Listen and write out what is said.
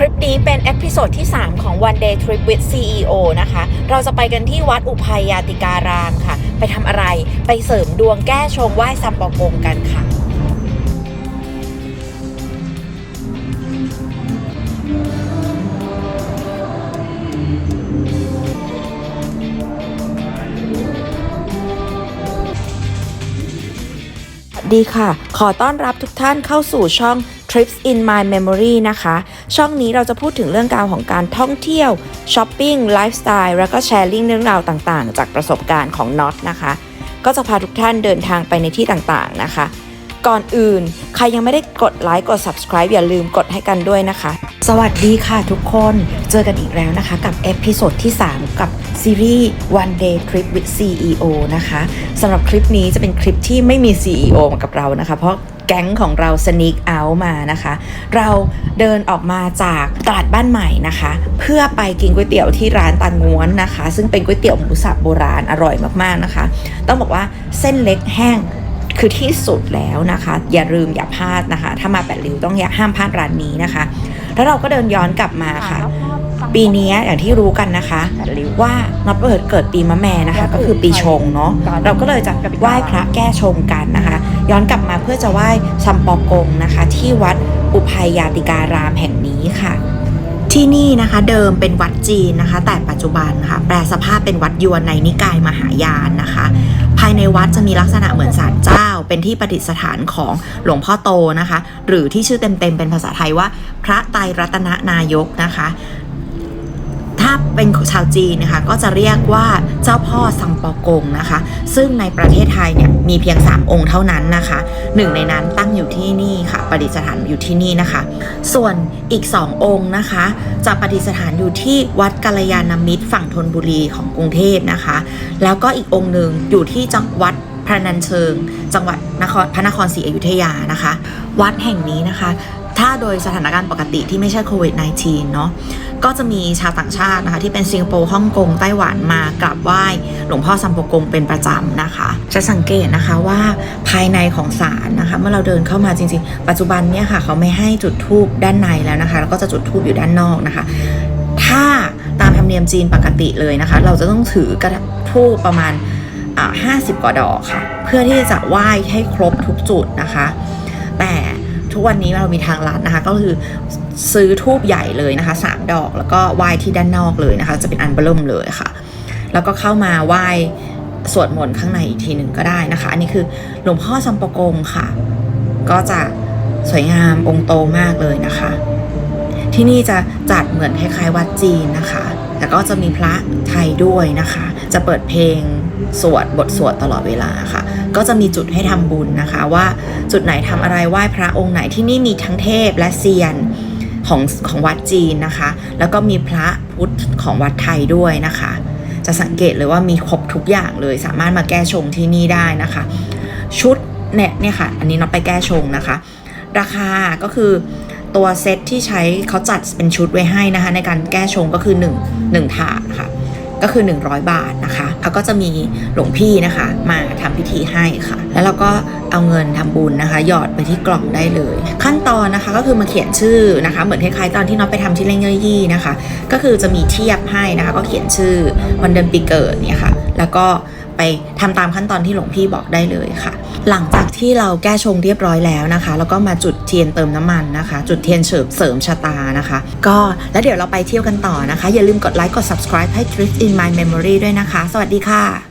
คลิปนี้เป็นเอพิโซดที่ 3 ของ One Day Trip with CEO นะคะ เราจะไปกันที่วัดอุภัยยาติการามค่ะ ไปทำอะไร ไปเสริมดวงแก้ชงไหว้ซัมปอกงกันค่ะ ดีค่ะ ขอต้อนรับทุกท่านเข้าสู่ช่อง Trips in My Memory นะคะ ช่องนี้เราจะพูดถึงเรื่องราวของการท่องเที่ยวช้อปปิ้งไลฟ์สไตล์แล้วก็แชร์ลิงเรื่องราวต่างๆ จากประสบการณ์ของน็อตนะคะ ก็จะพาทุกท่านเดินทางไปในที่ต่างๆนะคะ ก่อนอื่น ใครยังไม่ได้กดไลค์กด subscribe อย่าลืมกดให้กันด้วยนะคะ สวัสดีค่ะทุกคนเจอกันอีกแล้วนะคะ กับเอพิโซดที่ 3 กับซีรีส์ One Day Trip with CEO นะคะสำหรับคลิปนี้จะเป็นคลิปที่ไม่มี CEO มากับเรานะคะ เพราะแก๊งของเรา sneak out มานะคะ เราเดินออกมาจากตลาดบ้านใหม่นะคะ เพื่อไปกินก๋วยเตี๋ยวที่ร้านตาง้วนนะคะ ซึ่งเป็นก๋วยเตี๋ยวหมูสับโบราณอร่อยมากๆนะคะ ต้องบอกว่าเส้นเล็กแห้ง คือที่สุดแล้วนะคะ อย่าลืมอย่าพลาดนะคะ ถ้ามาแปดริ้วต้องอย่าห้ามพลาดร้านนี้นะคะ แล้วเราก็เดินย้อนกลับมาค่ะ ปีนี้อย่างที่รู้กันนะคะ ว่าน็อตเปิดเกิดปีมะแม่นะคะ ก็คือปีชงเนาะเราก็เลยจะไหว้พระแก้ชงกันนะคะ ย้อนกลับมาเพื่อจะไหว้ซัมปอกงนะคะ ที่วัดอุภัยยาติการามแห่งนี้ค่ะ ที่นี่นะคะเดิมเป็นวัดจีนนะคะ แต่ปัจจุบันค่ะแปลสภาพเป็นวัดยวนในนิกายมหายานนะคะ ภายในวัดจะมีลักษณะเหมือนศาลเจ้า เป็นที่ประดิษฐานของหลวงพ่อโตนะคะ หรือที่ชื่อเต็มๆเป็นภาษาไทยว่า พระไตรรัตนนายกนะคะ ถ้าเป็นชาวจีนนะคะก็จะเรียกว่าเจ้าพ่อซัมปอกงนะคะ ซึ่งในประเทศไทยเนี่ยมีเพียง 3 องค์เท่านั้นนะคะหนึ่งในนั้นตั้งอยู่ที่นี่ค่ะประดิษฐานอยู่ที่นี่นะคะ ส่วนอีก 2 องค์นะคะ จะประดิษฐานอยู่ที่วัดกัลยาณมิตรฝั่งธนบุรีของกรุงเทพนะคะ แล้วก็อีกองค์หนึ่งอยู่ที่จังหวัดพระนัญเชิง จังหวัดนครพระนครศรีอยุธยานะคะ วัดแห่งนี้นะคะ ถ้าโดยสถานการณ์ปกติที่ไม่ใช่โควิด -19 เนาะก็จะมีชาวต่างชาตินะคะที่เป็นสิงคโปร์ฮ่องกงไต้หวันมากราบไหว้ หลวงพ่อซัมปกงเป็นประจำนะคะ จะสังเกตนะคะว่าภายในของศาลนะคะ เมื่อเราเดินเข้ามาจริงๆ ปัจจุบันเนี่ยค่ะเขาไม่ให้จุดธูปด้านในแล้วนะคะ แล้วก็จะจุดธูปอยู่ด้านนอกนะคะ ถ้าตามธรรมเนียมจีนปกติเลยนะคะ เราจะต้องถือกระทูปประมาณห้าสิบกว่าดอกค่ะ เพื่อที่จะไหว้ให้ครบทุกจุดนะคะ แต่ ทุกวันนี้เรามีทางลัดนะคะ ก็คือซื้อทูบใหญ่เลยนะคะสามดอกแล้วก็ไหว้ที่ด้านนอกเลยนะคะ จะเป็นอันเบลมเลยค่ะ แล้วก็เข้ามาไหว้สวดมนต์ข้างในอีกทีหนึ่งก็ได้นะคะ อันนี้คือหลวงพ่อซัมปกงค่ะ ก็จะสวยงามองค์โตมากเลยนะคะ ที่นี่จะจัดเหมือนคล้ายๆวัดจีนนะคะ แต่ก็จะมีพระไทยด้วยนะคะ จะเปิดเพลงสวดบทสวดตลอดเวลาค่ะ ก็จะมีจุดให้ทำบุญนะคะว่าจุดไหนทำอะไรไหว้พระองค์ไหนที่นี่มีทั้งเทพและเซียนของของวัดจีนนะคะ แล้วก็มีพระพุทธของวัดไทยด้วยนะคะ จะสังเกตเลยว่ามีครบทุกอย่างเลยสามารถมาแก้ชงที่นี่ได้นะคะ ชุดเนี่ยเนี่ยค่ะ อันนี้น็อตไปแก้ชงนะคะ ราคาก็คือตัวเซตที่ใช้เขาจัดเป็นชุดไว้ให้นะคะ ในการแก้ชงก็คือ1 1ถาดค่ะ ก็คือ 100 บาทนะคะเขาก็จะมีหลวงพี่นะคะ มาทำพิธีให้ค่ะ แล้วเราก็เอาเงินทำบุญนะคะ หยอดไปที่กล่องได้เลย ขั้นตอนนะคะก็คือมาเขียนชื่อนะคะ เหมือนคล้ายๆตอนที่น้องไปทำที่เล่งเย่ยยี่นะคะ ก็คือจะมีเทียบให้นะคะ ก็เขียนชื่อวันเดือนปีเกิดเนี่ยค่ะ แล้วก็ ไปทำตามขั้นตอนที่หลวงพี่บอกได้เลยค่ะ หลังจากที่เราแก้ชงเรียบร้อยแล้วนะคะ แล้วก็มาจุดเทียนเติมน้ำมันนะคะ จุดเทียนเฉิมเสริมชะตานะคะ ก็แล้วเดี๋ยวเราไปเที่ยวกันต่อนะคะ อย่าลืมกดไลค์กด subscribe ให้ Drift in My Memory ด้วยนะคะ สวัสดีค่ะ